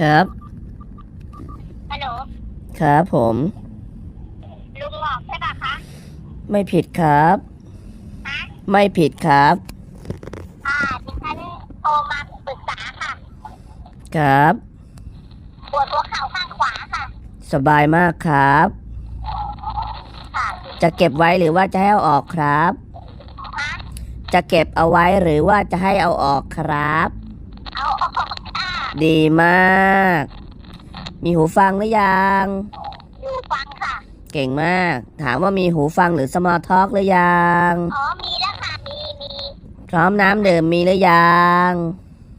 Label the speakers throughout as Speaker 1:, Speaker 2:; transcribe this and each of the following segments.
Speaker 1: ครับ
Speaker 2: ฮัลโหล
Speaker 1: ครับผม
Speaker 2: ลุงหลอกใช่ปะคะ
Speaker 1: ไม่ผิดครับ
Speaker 2: ฮะ
Speaker 1: ไม่ผิดครับ
Speaker 2: อ่าดิฉันโทรมาปรึกษาค่ะ
Speaker 1: ครับ
Speaker 2: ปวดหัวเข่าข้างขวาค่ะ
Speaker 1: สบายมากครับ
Speaker 2: ค่ะ
Speaker 1: จะเก็บไว้หรือว่าจะให้เอาออกครับ
Speaker 2: ฮะ
Speaker 1: จะเก็บเอาไว้หรือว่าจะให้เอาออกครับ
Speaker 2: เอาออกอ่า
Speaker 1: ดีมาก มีหูฟังหรือยัง
Speaker 2: อยู่ฟังค่ะ
Speaker 1: เก่งมาก ถามว่ามีหูฟังหรือสมาร์ททอล์กหรือยัง
Speaker 2: อ๋อ มีแล้วค่ะ มีมี
Speaker 1: พร้อมน้ำดื่มมีหรือยัง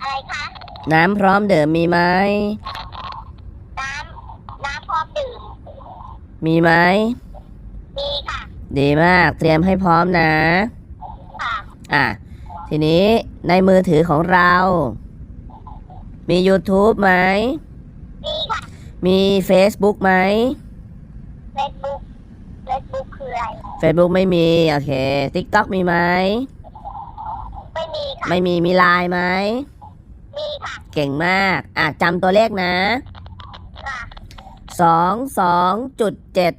Speaker 2: อะไรคะ
Speaker 1: น้ำพร้อมดื่มมีไหม
Speaker 2: น้ำน้ำพร้อมดื่ม
Speaker 1: มีไหม
Speaker 2: มีค่ะ
Speaker 1: ดีมาก เตรียมให้พร้อมนะ
Speaker 2: ค่ะ
Speaker 1: อะ ทีนี้ในมือถือของเรา มี YouTube ไหม
Speaker 2: มีค่ะ
Speaker 1: มี Facebook ไหม
Speaker 2: เฟซบุ๊กเฟซบุ๊กคืออะไร
Speaker 1: Facebook ไม่มี โอเค TikTok มีไหม
Speaker 2: ไม่มีค่ะ
Speaker 1: ไม่มี มีไลน์ไหม
Speaker 2: มีค่ะ
Speaker 1: เก่งมาก อะจำตัวเลขนะ
Speaker 2: ค่ะ
Speaker 1: สองสองจุดเจ็ด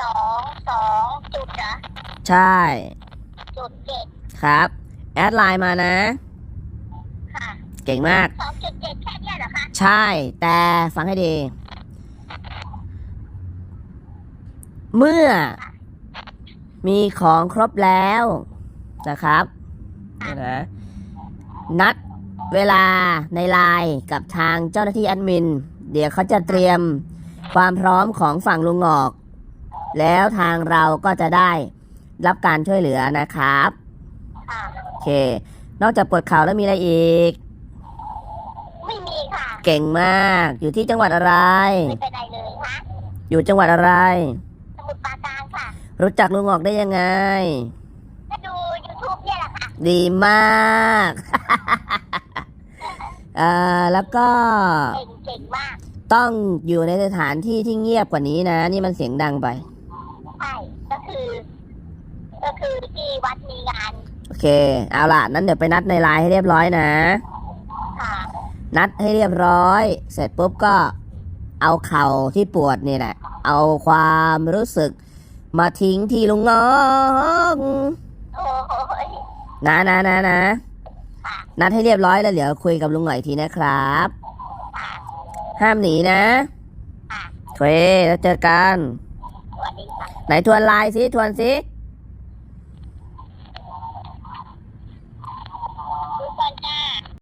Speaker 2: สองสองจุดเหรอ
Speaker 1: ใช่
Speaker 2: จุดเจ็ด
Speaker 1: ครับ แอดไลน์มานะ
Speaker 2: ค่ะ
Speaker 1: เก่งมาก
Speaker 2: สองจุดเจ็ดแค่เนี้ยเหรอคะ
Speaker 1: ใช่ แต่ฟังให้ดี เมื่อมีของครบแล้วนะครับเดี๋ยวนะนัดเวลาในไลน์กับทางเจ้าหน้าที่แอดมิน เดี๋ยวเขาจะเตรียมความพร้อมของฝั่งลุงงอก แล้วทางเราก็จะได้รับการช่วยเหลือนะครับ
Speaker 2: ค่ะ
Speaker 1: โอเค นอกจากปวดเข่าแล้วมีอะไรอีก
Speaker 2: ไม่มีค่ะ
Speaker 1: เก่งมาก อยู่ที่จังหวัดอะไร
Speaker 2: ไม่ไปไหนเลยคะ
Speaker 1: อยู่จังหวัดอะไร
Speaker 2: สมุทรปราการค่ะ
Speaker 1: รู้จักลุงออกได้ยังไง
Speaker 2: ก็ดู YouTube เนี่ยแหละค่ะ
Speaker 1: ดีมากเอ่อแล้วก็
Speaker 2: เก่งเก่งมาก
Speaker 1: ต้องอยู่ในสถานที่ที่เงียบกว่านี้นะ นี่มันเสียงดังไป
Speaker 2: ใช่ก็คือ ก็คือที่วัดมีงาน
Speaker 1: โอเค เอาล่ะ นั้นเดี๋ยวไปนัดในไลน์ให้เรียบร้อยนะ
Speaker 2: ค่ะ
Speaker 1: นัดให้เรียบร้อย เสร็จปุ๊บก็เอาเข่าที่ปวดนี่แหละ เอาความรู้สึก มาทิ้งที่ลุงงอก
Speaker 2: โอ้โห
Speaker 1: นะนะนะนะนัดให้เรียบร้อยแล้วเดี๋ยวคุยกับลุงหน่อยทีนะครับ ห้ามหนีนะโอเคแล้วเจอกัน ไหนทวนไลน์สิทวน
Speaker 2: สิ